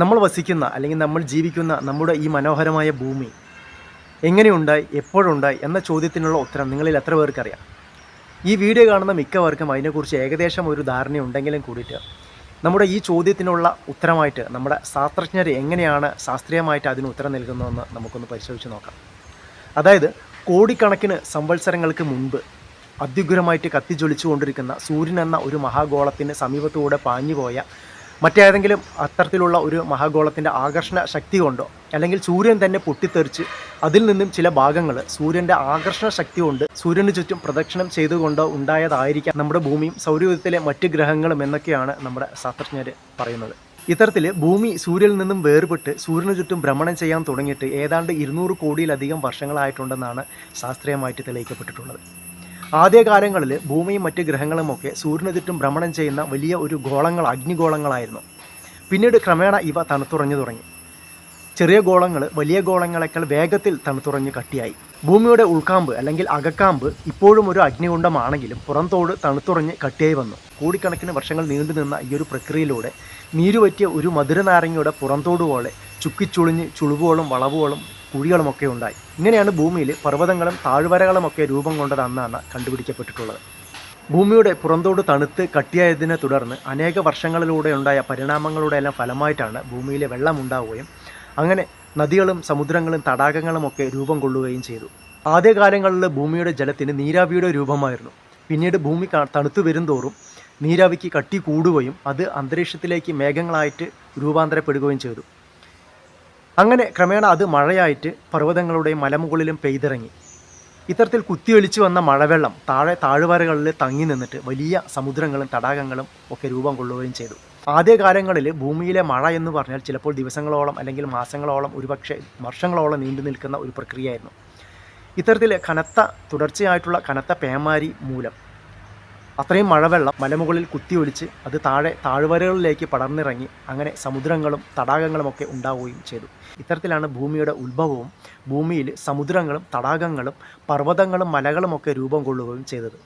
നമ്മൾ വസിക്കുന്ന അല്ലെങ്കിൽ നമ്മൾ ജീവിക്കുന്ന നമ്മുടെ ഈ മനോഹരമായ ഭൂമി എങ്ങനെയുണ്ടായി എപ്പോഴുണ്ടായി എന്ന ചോദ്യത്തിനുള്ള ഉത്തരം നിങ്ങളിൽ എത്ര പേർക്കറിയാം ഈ വീഡിയോ കാണുന്ന മിക്കവർക്കും അതിനെക്കുറിച്ച് ഏകദേശം ഒരു ധാരണ ഉണ്ടെങ്കിലും കൂടിയിട്ട് നമ്മുടെ ഈ ചോദ്യത്തിനുള്ള ഉത്തരമായിട്ട് നമ്മുടെ ശാസ്ത്രജ്ഞർ എങ്ങനെയാണ് ശാസ്ത്രീയമായിട്ട് അതിന് ഉത്തരം നൽകുന്നതെന്ന് നമുക്കൊന്ന് പരിശോധിച്ച് നോക്കാം. അതായത് കോടിക്കണക്കിന് സംവത്സരങ്ങൾക്ക് മുൻപ് അത്യുഗ്രമായിട്ട് കത്തിജ്വലിച്ചുകൊണ്ടിരിക്കുന്ന സൂര്യൻ എന്ന ഒരു മഹാഗോളത്തിന് സമീപത്തൂടെ പാഞ്ഞുപോയ മറ്റേതെങ്കിലും അത്തരത്തിലുള്ള ഒരു മഹാഗോളത്തിന്റെ ആകർഷണ ശക്തി കൊണ്ടോ അല്ലെങ്കിൽ സൂര്യൻ തന്നെ പൊട്ടിത്തെറിച്ച് അതിൽ നിന്നും ചില ഭാഗങ്ങൾ സൂര്യന്റെ ആകർഷണ ശക്തി കൊണ്ട് സൂര്യന് ചുറ്റും പ്രദക്ഷിണം ചെയ്തുകൊണ്ടോ ഉണ്ടായതായിരിക്കാം നമ്മുടെ ഭൂമിയും സൗരയൂഥത്തിലെ മറ്റ് ഗ്രഹങ്ങളും എന്നൊക്കെയാണ് നമ്മുടെ ശാസ്ത്രജ്ഞർ പറയുന്നത്. ഇത്തരത്തിൽ ഭൂമി സൂര്യനിൽ നിന്നും വേർപെട്ട് സൂര്യന് ചുറ്റും ഭ്രമണം ചെയ്യാൻ തുടങ്ങിയിട്ട് ഏതാണ്ട് ഇരുന്നൂറ് കോടിയിലധികം വർഷങ്ങളായിട്ടുണ്ടെന്നാണ് ശാസ്ത്രീയമായിട്ട് തെളിയിക്കപ്പെട്ടിട്ടുള്ളത്. ആദ്യകാലങ്ങളിൽ ഭൂമിയും മറ്റ് ഗ്രഹങ്ങളുമൊക്കെ സൂര്യന് ചുറ്റും ഭ്രമണം ചെയ്യുന്ന വലിയ ഒരു ഗോളങ്ങൾ അഗ്നിഗോളങ്ങളായിരുന്നു. പിന്നീട് ക്രമേണ ഇവ തണുത്തുറഞ്ഞു തുടങ്ങി. ചെറിയ ഗോളങ്ങൾ വലിയ ഗോളങ്ങളെക്കാൾ വേഗത്തിൽ തണുത്തുറഞ്ഞ് കട്ടിയായി. ഭൂമിയുടെ ഉൾക്കാമ്പ് അല്ലെങ്കിൽ അകക്കാമ്പ് ഇപ്പോഴും ഒരു അഗ്നികുണ്ഡമാണെങ്കിലും പുറംതോട് തണുത്തുറഞ്ഞ് കട്ടിയായി വന്നു. കോടിക്കണക്കിന് വർഷങ്ങൾ നീണ്ടു നിന്ന ഈ ഒരു പ്രക്രിയയിലൂടെ നീരുപറ്റിയ ഒരു മധുരനാരങ്ങയുടെ പുറന്തോട് പോലെ ചുക്കിച്ചുളിഞ്ഞ് ചുളിവുകളും വളവുകളും കുഴികളുമൊക്കെ ഉണ്ടായി. ഇങ്ങനെയാണ് ഭൂമിയിൽ പർവതങ്ങളും താഴ്വരകളുമൊക്കെ രൂപം കൊണ്ടത് അന്നാണ് കണ്ടുപിടിക്കപ്പെട്ടിട്ടുള്ളത്. ഭൂമിയുടെ പുറന്തോട് തണുത്ത് കട്ടിയായതിനെ തുടർന്ന് അനേക വർഷങ്ങളിലൂടെ ഉണ്ടായ പരിണാമങ്ങളുടെ എല്ലാം ഫലമായിട്ടാണ് ഭൂമിയിലെ വെള്ളം ഉണ്ടാവുകയും അങ്ങനെ നദികളും സമുദ്രങ്ങളും തടാകങ്ങളും ഒക്കെ രൂപം കൊള്ളുകയും ചെയ്തു. ആദ്യകാലങ്ങളിൽ ഭൂമിയുടെ ജലത്തിന് നീരാവിയുടെ രൂപമായിരുന്നു. പിന്നീട് ഭൂമി തണുത്തു വരുംതോറും നീരാവിക്ക് കട്ടി കൂടുകയും അത് അന്തരീക്ഷത്തിലേക്ക് മേഘങ്ങളായിട്ട് രൂപാന്തരപ്പെടുകയും ചെയ്തു. അങ്ങനെ ക്രമേണ അത് മഴയായിട്ട് പർവതങ്ങളുടെയും മലമുകളിലും പെയ്തിറങ്ങി. ഇത്തരത്തിൽ കുത്തിയൊലിച്ചു വന്ന മഴവെള്ളം താഴെ താഴ്വരകളിൽ തങ്ങി നിന്നിട്ട് വലിയ സമുദ്രങ്ങളും തടാകങ്ങളും ഒക്കെ രൂപം കൊള്ളുകയും ചെയ്തു. ആദ്യകാലങ്ങളിൽ ഭൂമിയിലെ മഴ എന്ന് പറഞ്ഞാൽ ചിലപ്പോൾ ദിവസങ്ങളോളം അല്ലെങ്കിൽ മാസങ്ങളോളം ഒരുപക്ഷെ വർഷങ്ങളോളം നീണ്ടു നിൽക്കുന്ന ഒരു പ്രക്രിയയായിരുന്നു. ഇത്തരത്തിൽ കനത്ത തുടർച്ചയായിട്ടുള്ള കനത്ത പേമാരി മൂലം അത്രയും മഴവെള്ളം മലമുകളിൽ കുത്തിയൊലിച്ച് അത് താഴെ താഴ്വരകളിലേക്ക് പടർന്നിറങ്ങി അങ്ങനെ സമുദ്രങ്ങളും തടാകങ്ങളുമൊക്കെ ഉണ്ടാവുകയും ചെയ്തു. ഇത്തരത്തിലാണ് ഭൂമിയുടെ ഉത്ഭവവും ഭൂമിയിൽ സമുദ്രങ്ങളും തടാകങ്ങളും പർവതങ്ങളും മലകളുമൊക്കെ രൂപം കൊള്ളുകയും ചെയ്തത്.